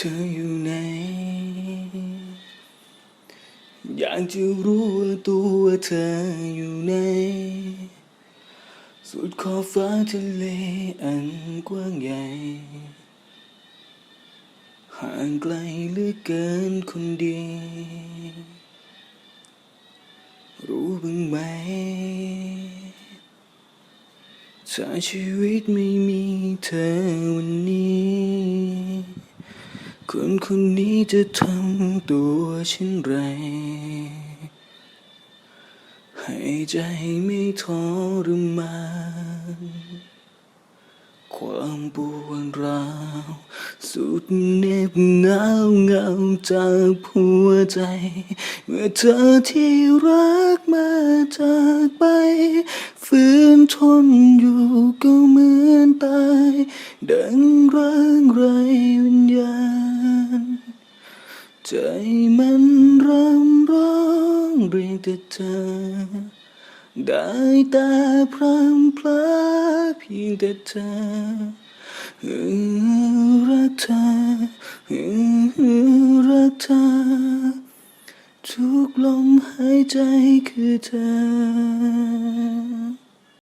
ธออยู่ไหน อยากจะรู้ตัวเธออยู่ไหน สุดขอบฟ้าทะเลอันกว้างใหญ่ ห่างไกลเหลือเกินคนดี รู้บ้างไหม ถ้าชีวิตไม่มีเธอวันนี้ คนคนนี้จะทำตัวเช่นไร ให้ใจไม่ทรมาน ความปวดร้าวสุดเหน็บหนาวเหงาจากหัวใจ เมื่อเธอที่รักมาจากไป ฝืนทนอยู่ก็เหมือนตาย ดังร่างไรวิญญาณ ใจมันรำร้องเรียกแต่เธอ ได้แต่พรำพลาเพียงแต่เธอเออรักเธอเออรักเธอ ทุกลมหายใจคือเธอ